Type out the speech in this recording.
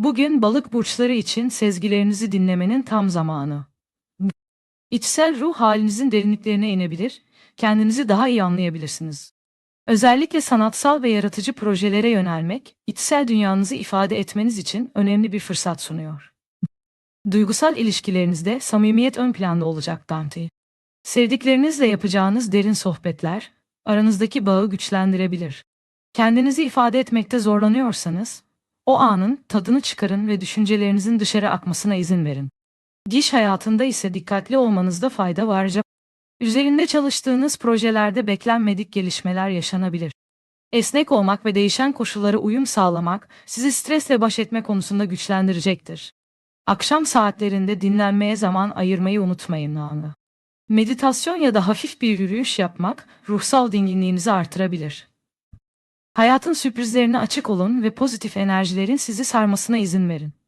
Bugün balık burçları için sezgilerinizi dinlemenin tam zamanı. İçsel ruh halinizin derinliklerine inebilir, kendinizi daha iyi anlayabilirsiniz. Özellikle sanatsal ve yaratıcı projelere yönelmek, içsel dünyanızı ifade etmeniz için önemli bir fırsat sunuyor. Duygusal ilişkilerinizde samimiyet ön planda olacak Dante. Sevdiklerinizle yapacağınız derin sohbetler, aranızdaki bağı güçlendirebilir. Kendinizi ifade etmekte zorlanıyorsanız, o anın tadını çıkarın ve düşüncelerinizin dışarı akmasına izin verin. Diş hayatında ise dikkatli olmanızda fayda var. Üzerinde çalıştığınız projelerde beklenmedik gelişmeler yaşanabilir. Esnek olmak ve değişen koşullara uyum sağlamak sizi stresle baş etme konusunda güçlendirecektir. Akşam saatlerinde dinlenmeye zaman ayırmayı unutmayın anı. Meditasyon ya da hafif bir yürüyüş yapmak ruhsal dinginliğinizi artırabilir. Hayatın sürprizlerine açık olun ve pozitif enerjilerin sizi sarmasına izin verin.